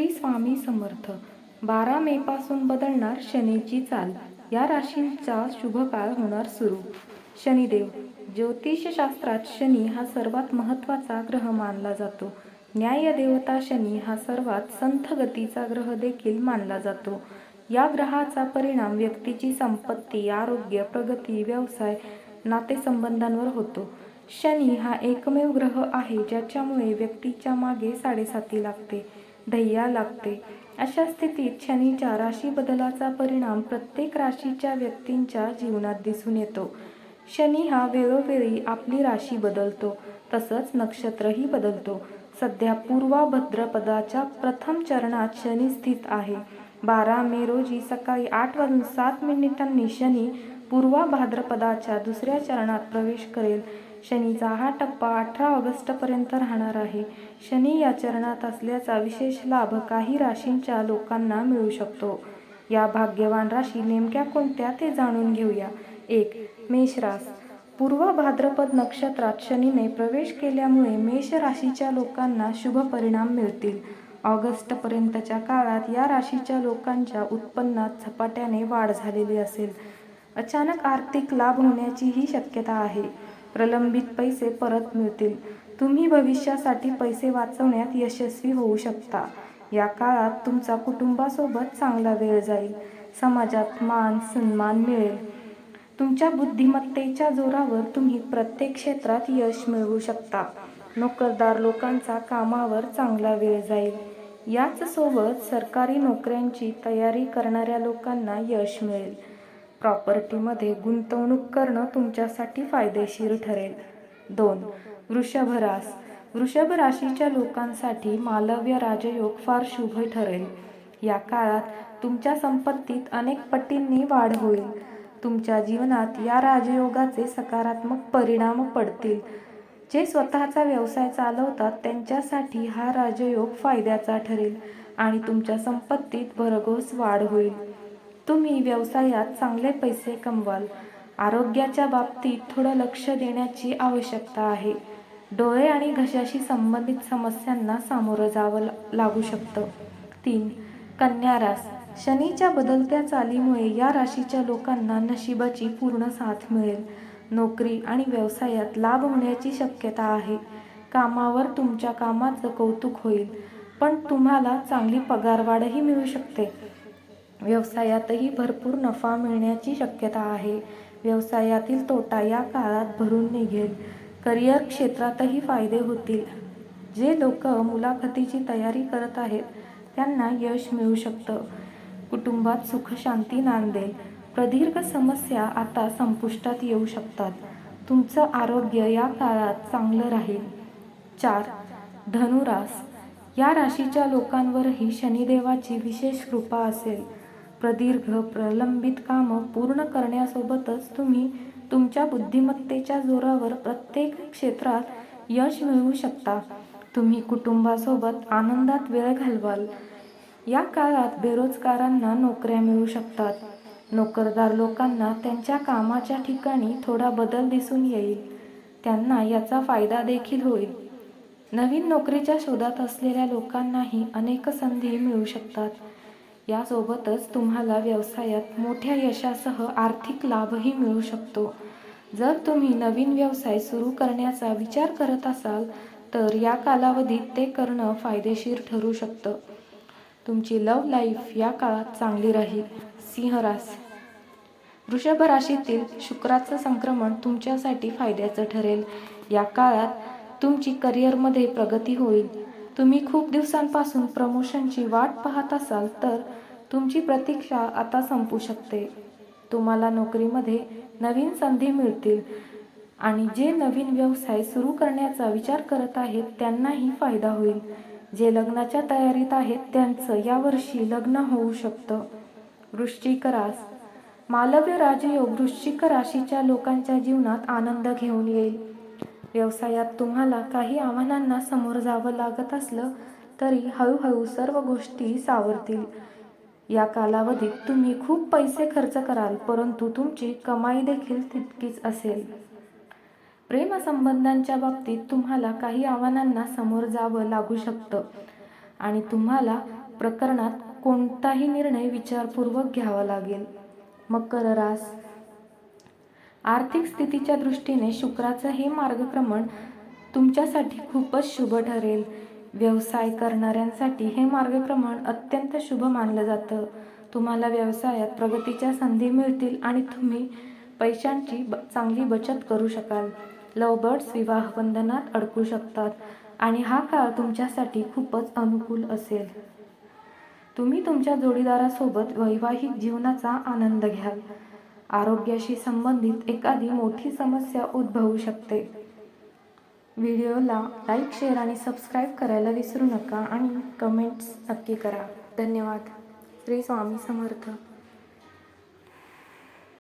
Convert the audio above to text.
श्री स्वामी समर्थ. बारा मे पासून बदलणार शनीची चाल. या राशींचा शुभकाळ होणार सुरू. शनिदेव ज्योतिषशास्त्रात शनी हा सर्वात महत्त्वाचा ग्रह मानला जातो. न्याय देवता शनी हा सर्वात संथ गतीचा ग्रह देखील मानला जातो. या ग्रहाचा परिणाम व्यक्तीची संपत्ती आरोग्य प्रगती व्यवसाय नातेसंबंधांवर होतो. शनी हा एकमेव ग्रह आहे ज्याच्यामुळे व्यक्तीच्या मागे साडेसाती लागते. ध्येया लागते. अशा स्थितीत शनीच्या राशी बदलाचा परिणाम प्रत्येक राशीच्या व्यक्तींच्या जीवनात दिसून येतो. शनी हा वेळोवेळी आपली राशी बदलतो तसंच नक्षत्रही बदलतो. सध्या पूर्वा भद्रपदाच्या प्रथम चरणात शनी स्थित आहे. बारा मे रोजी सकाळी आठ वाजून सात मिनिटांनी शनी पूर्वा भाद्रपदाच्या दुसऱ्या चरणात प्रवेश करेल. शनीचा हा टप्पा अठरा ऑगस्टपर्यंत राहणार आहे. शनी या चरणात असल्याचा विशेष लाभ काही राशींच्या लोकांना मिळू शकतो. या भाग्यवान राशी नेमक्या कोणत्या ते जाणून घेऊया. एक मेषरास पूर्व भाद्रपद नक्षत्रात शनीने प्रवेश केल्यामुळे मेष राशीच्या लोकांना शुभ परिणाम मिळतील. ऑगस्टपर्यंतच्या काळात या राशीच्या लोकांच्या उत्पन्नात झपाट्याने वाढ झालेली असेल. अचानक आर्थिक लाभ होण्याची ही शक्यता आहे. प्रलंबित पैसे परत मिळतील. तुम्ही भविष्यासाठी पैसे वाचवण्यात यशस्वी होऊ शकता. या काळात तुमचा कुटुंबासोबत चांगला वेळ जाईल. समाजात मान सन्मान मिळेल. तुमच्या बुद्धिमत्तेच्या जोरावर तुम्ही प्रत्येक क्षेत्रात यश मिळवू शकता. नोकरदार लोकांचा कामावर चांगला वेळ जाईल. याच सोबत सरकारी नोकऱ्यांची तयारी करणाऱ्या लोकांना यश मिळेल. प्रॉपर्टीमध्ये गुंतवणूक करणं तुमच्यासाठी फायदेशीर ठरेल. दोन वृषभ रास. वृषभ राशीच्या लोकांसाठी मालव्य राजयोग फार शुभ ठरेल. या काळात तुमच्या संपत्तीत अनेक पटींनी वाढ होईल. तुमच्या जीवनात या राजयोगाचे सकारात्मक परिणाम पडतील. जे स्वतःचा व्यवसाय चालवतात त्यांच्यासाठी हा राजयोग फायद्याचा ठरेल आणि तुमच्या संपत्तीत भरघोस वाढ होईल. तुम्ही व्यवसायात चांगले पैसे कमवाल. आरोग्याच्या बाबतीत थोडं लक्ष देण्याची आवश्यकता आहे. डोळे आणि घशाशी संबंधित समस्यांना सामोरं जावं लागू शकतं. तीन कन्या रास. शनीच्या बदलत्या चालीमुळे या राशीच्या लोकांना नशिबाची पूर्ण साथ मिळेल. नोकरी आणि व्यवसायात लाभ होण्याची शक्यता आहे. कामावर तुमच्या कामाचं कौतुक होईल पण तुम्हाला चांगली पगारवाढही मिळू शकते. व्यवसायातही भरपूर नफा मिळण्याची शक्यता आहे. व्यवसायातील तोटा या काळात भरून निघेल. करिअर क्षेत्रातही फायदे होतील. जे लोक मुलाखतीची तयारी करत आहेत त्यांना यश मिळू शकतं. कुटुंबात सुखशांती नांदेल. प्रदीर्घ समस्या आता संपुष्टात येऊ शकतात. तुमचं आरोग्य या काळात चांगलं राहील. चार धनुरास. या राशीच्या लोकांवरही शनिदेवाची विशेष कृपा असेल. प्रदीर्घ प्रलंबित कामं पूर्ण करण्यासोबतच तुम्ही तुमच्या बुद्धिमत्तेच्या जोरावर प्रत्येक क्षेत्रात यश मिळवू शकता. तुम्ही कुटुंबासोबत आनंदात वेळ घालवाल. या काळात बेरोजगारांना नोकऱ्या मिळू शकतात. नोकरदार लोकांना त्यांच्या कामाच्या ठिकाणी थोडा बदल दिसून येईल. त्यांना याचा फायदा देखील होईल. नवीन नोकरीच्या शोधात असलेल्या लोकांनाही अनेक संधी मिळू शकतात. यासोबतच तुम्हाला व्यवसायात मोठ्या यशासह आर्थिक लाभही मिळू शकतो. जर तुम्ही नवीन व्यवसाय सुरू करण्याचा विचार करत असाल तर या कालावधीत ते करणं फायदेशीर ठरू शकतं. तुमची लव लाईफ या काळात चांगली राहील. सिंहरास वृषभ राशीतील शुक्राचं संक्रमण तुमच्यासाठी फायद्याचं ठरेल. या काळात तुमची करिअरमध्ये प्रगती होईल. तुम्ही खूप दिवसांपासून प्रमोशनची वाट पाहत असाल तर तुमची प्रतीक्षा आता संपू शकते. तुम्हाला नोकरीमध्ये नवीन संधी मिळतील आणि जे नवीन व्यवसाय सुरू करण्याचा विचार करत आहेत त्यांनाही फायदा होईल. जे लग्नाच्या तयारीत आहेत त्यांचं यावर्षी लग्न होऊ शकतं. वृश्चिक रास. मालव्य राजयोग वृश्चिक राशीच्या लोकांच्या जीवनात आनंद घेऊन येईल. व्यवसायात तुम्हाला काही आव्हानांना समोर जावं लागत असलं तरी हळूहळू सर्व गोष्टी सावरतील. या कालावधीत तुम्ही खूप पैसे खर्च कराल परंतु तुमची कमाई देखील तितकीच असेल. प्रेमसंबंधांच्या बाबतीत तुम्हाला काही आव्हानांना समोर जावं लागू शकतं आणि तुम्हाला प्रकरणात कोणताही निर्णय विचारपूर्वक घ्यावा लागेल. मकर रास आर्थिक स्थितीच्या दृष्टीने शुक्राचं हे मार्गक्रमण तुमच्यासाठी खूपच शुभ ठरेल. व्यवसाय करणाऱ्यांसाठी हे मार्गक्रमण अत्यंत शुभ मानलं जातं. तुम्हाला व्यवसायात प्रगतीच्या संधी मिळतील आणि तुम्ही पैशांची ब चांगली बचत करू शकाल. लवबर्ड्स विवाह बंधनात अडकू शकतात आणि हा काळ तुमच्यासाठी खूपच अनुकूल असेल. तुम्ही तुमच्या जोडीदारासोबत वैवाहिक जीवनाचा आनंद घ्याल. आरोग्याशी संबंधित एखादी मोठी समस्या उद्भवू शकते. व्हिडिओला लाईक शेअर आणि सबस्क्राईब करायला विसरू नका आणि कमेंट्स नक्की करा. धन्यवाद. श्री स्वामी समर्थ.